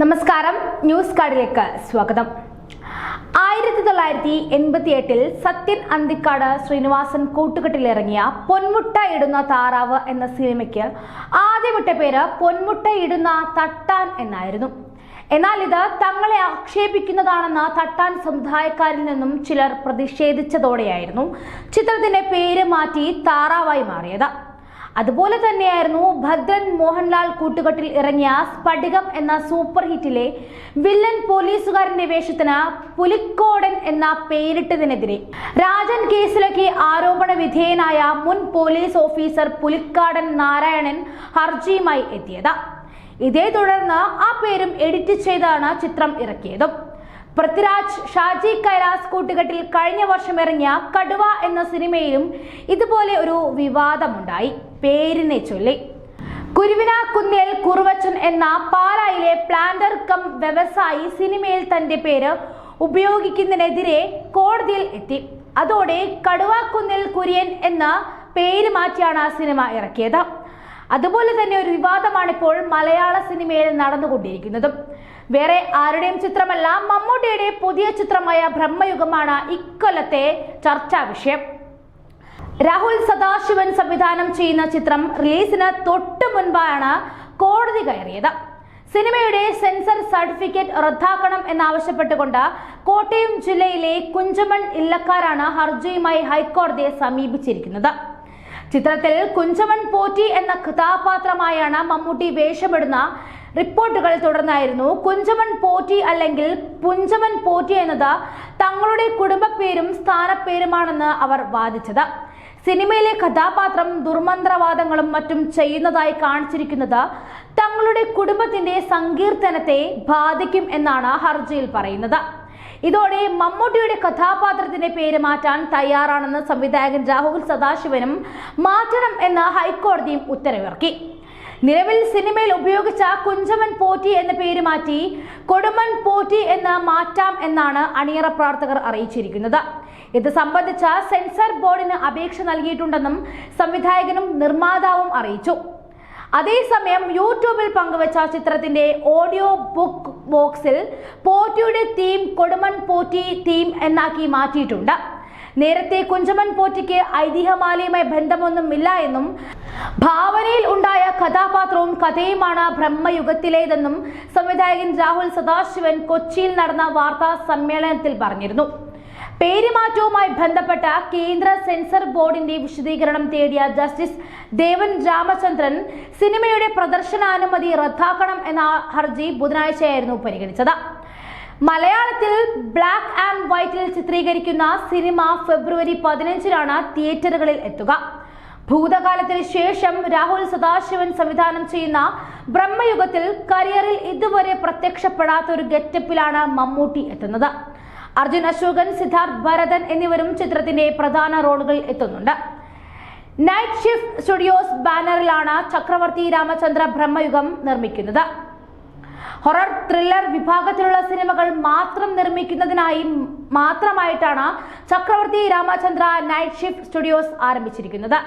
നമസ്കാരം. ന്യൂസ് കാർഡിലേക്ക് സ്വാഗതം. ആയിരത്തി തൊള്ളായിരത്തി എൺപത്തി എട്ടിൽ സത്യൻ അന്തിക്കാട് ശ്രീനിവാസൻ കൂട്ടുകെട്ടിലിറങ്ങിയ പൊന്മുട്ട ഇടുന്ന താറാവ് എന്ന സിനിമയ്ക്ക് ആദ്യമിട്ട പേര് പൊന്മുട്ട ഇടുന്ന തട്ടാൻ എന്നായിരുന്നു. എന്നാൽ ഇത് തങ്ങളെ ആക്ഷേപിക്കുന്നതാണെന്ന് തട്ടാൻ സമുദായക്കാരിൽ നിന്നും ചിലർ പ്രതിഷേധിച്ചതോടെയായിരുന്നു ചിത്രത്തിന്റെ പേര് മാറ്റി താറാവായി മാറിയത്. അതുപോലെ തന്നെയായിരുന്നു ഭദ്രൻ മോഹൻലാൽ കൂട്ടുകെട്ടിൽ ഇറങ്ങിയ സ്ഫടികം എന്ന സൂപ്പർ ഹിറ്റിലെ വില്ലൻ പോലീസുകാരന്റെ വേഷത്തിന് പുലിക്കോടൻ എന്ന പേരിട്ടതിനെതിരെ. രാജൻ കേസിലേക്ക് ആരോപണ വിധേയനായ മുൻ പോലീസ് ഓഫീസർ പുലിക്കാടൻ നാരായണൻ ഹർജിയുമായി എത്തിയത്. ഇതേ തുടർന്ന് ആ പേരും എഡിറ്റ് ചെയ്താണ് ചിത്രം ഇറക്കിയതും. പൃഥ്വിരാജ് ഷാജി കൈലാസ് കൂട്ടുകെട്ടിൽ കഴിഞ്ഞ വർഷം ഇറങ്ങിയ കടുവ എന്ന സിനിമയിലും ഇതുപോലെ ഒരു വിവാദമുണ്ടായി. പേരിനെ ചൊല്ലി. കുരുവിനാക്കുന്നേൽ കുറുവച്ചൻ എന്ന പാലായിലെ പ്ലാന്റർ കം വ്യവസായി സിനിമയിൽ തന്റെ പേര് ഉപയോഗിക്കുന്നതിനെതിരെ കോടതിയിൽ എത്തി. അതോടെ കടുവാക്കുന്നിൽ കുര്യൻ എന്ന പേര് മാറ്റിയാണ് സിനിമ ഇറക്കിയത്. അതുപോലെ തന്നെ ഒരു വിവാദമാണ് ഇപ്പോൾ മലയാള സിനിമയിൽ നടന്നുകൊണ്ടിരിക്കുന്നതും. വേറെ ആരുടെയും ചിത്രമല്ല മമ്മൂട്ടിയുടെ പുതിയ ചിത്രമായ ബ്രഹ്മയുഗമാണ് ഇക്കൊല്ലത്തെ ചർച്ചാ വിഷയം. രാഹുൽ സദാശിവൻ സംവിധാനം ചെയ്യുന്ന ചിത്രം റിലീസിന് തൊട്ടു മുൻപാണ് കോടതി കയറിയത്. സിനിമയുടെ സെൻസർ സർട്ടിഫിക്കറ്റ് റദ്ദാക്കണം എന്നാവശ്യപ്പെട്ടുകൊണ്ട് കോട്ടയം ജില്ലയിലെ കുഞ്ചമൺ ഇല്ലക്കാരാണ് ഹർജിയുമായി ഹൈക്കോടതിയെ സമീപിച്ചിരിക്കുന്നത്. ചിത്രത്തിൽ കുഞ്ചമൺ പോറ്റി എന്ന കഥാപാത്രമായാണ് മമ്മൂട്ടി വേഷമിടുന്ന റിപ്പോർട്ടുകൾ തുടർന്നായിരുന്നു. കുഞ്ചമൺ പോറ്റി അല്ലെങ്കിൽ പുഞ്ചമൻ പോറ്റി എന്നത് തങ്ങളുടെ കുടുംബപ്പേരും സ്ഥാനപ്പേരുമാണെന്ന് അവർ വാദിച്ചത്. സിനിമയിലെ കഥാപാത്രം ദുർമന്ത്രവാദങ്ങളും മറ്റും ചെയ്യുന്നതായി കാണിച്ചിരിക്കുന്നത് തങ്ങളുടെ കുടുംബത്തിന്റെ സങ്കീർത്തനത്തെ ബാധിക്കും എന്നാണ് ഹർജിയിൽ പറയുന്നത്. ഇതോടെ മമ്മൂട്ടിയുടെ കഥാപാത്രത്തിന്റെ പേര് മാറ്റാൻ തയ്യാറാണെന്ന് സംവിധായകൻ രാഹുൽ സദാശിവനും മാറ്റണം എന്ന് ഹൈക്കോടതിയും ഉത്തരവിറക്കി. നിലവിൽ സിനിമയിൽ ഉപയോഗിച്ച കുഞ്ചമൻ പോറ്റി എന്ന പേര് മാറ്റി കൊടുമൻ പോറ്റി എന്ന് മാറ്റാം എന്നാണ് അണിയറ പ്രവർത്തകർ അറിയിച്ചിരിക്കുന്നത്. ഇത് സംബന്ധിച്ച സെൻസർ ബോർഡിന് അപേക്ഷ നൽകിയിട്ടുണ്ടെന്നും സംവിധായകനും നിർമ്മാതാവും അറിയിച്ചു. അതേസമയം യൂട്യൂബിൽ പങ്കുവച്ച ചിത്രത്തിന്റെ ഓഡിയോ ബുക്ക് ബോക്സിൽ പോറ്റിയുടെ തീം കൊടുമൺ പോറ്റി തീം എന്നാക്കി മാറ്റിയിട്ടുണ്ട്. നേരത്തെ കുഞ്ചമൻ പോറ്റിക്ക് ഐതിഹ്യമാലയുമായി ബന്ധമൊന്നും ഇല്ല എന്നും ഭാവനയിൽ ഉണ്ടായ കഥാപാത്രവും കഥയുമാണ് ബ്രഹ്മയുഗത്തിലേതെന്നും സംവിധായകൻ രാഹുൽ സദാശിവൻ കൊച്ചിയിൽ നടന്ന വാർത്താ സമ്മേളനത്തിൽ പറഞ്ഞിരുന്നു. പേരുമാറ്റവുമായി ബന്ധപ്പെട്ട കേന്ദ്ര സെൻസർ ബോർഡിന്റെ വിശദീകരണം തേടിയ ജസ്റ്റിസ് ദേവൻ രാമചന്ദ്രൻ സിനിമയുടെ പ്രദർശനാനുമതി റദ്ദാക്കണം എന്ന ഹർജി ബുധനാഴ്ചയായിരുന്നു പരിഗണിച്ചത്. മലയാളത്തിൽ ബ്ലാക്ക് ആൻഡ് വൈറ്റിൽ ചിത്രീകരിക്കുന്ന സിനിമ ഫെബ്രുവരി പതിനഞ്ചിനാണ് തിയേറ്ററുകളിൽ എത്തുക. ഭൂതകാലത്തിന് ശേഷം രാഹുൽ സദാശിവൻ സംവിധാനം ചെയ്യുന്ന ബ്രഹ്മയുഗത്തിൽ കരിയറിൽ ഇതുവരെ പ്രത്യക്ഷപ്പെടാത്ത ഒരു ഗെറ്റപ്പിലാണ് മമ്മൂട്ടി എത്തുന്നത്. അർജുൻ അശോകൻ സിദ്ധാർത്ഥ് ഭരതൻ എന്നിവരും ചിത്രത്തിന്റെ പ്രധാന റോളുകൾ എത്തുന്നുണ്ട്. നൈറ്റ് ഷിഫ്റ്റ് സ്റ്റുഡിയോസ് ബാനറിലാണ് ചക്രവർത്തി രാമചന്ദ്ര ബ്രഹ്മയുഗം നിർമ്മിക്കുന്നത്. ഹൊറർ ത്രില്ലർ വിഭാഗത്തിലുള്ള സിനിമകൾ മാത്രം നിർമ്മിക്കുന്നതിനായി മാത്രമായിട്ടാണ് ചക്രവർത്തി രാമചന്ദ്ര നൈറ്റ് ഷിഫ്റ്റ് സ്റ്റുഡിയോസ് ആരംഭിച്ചിരിക്കുന്നത്.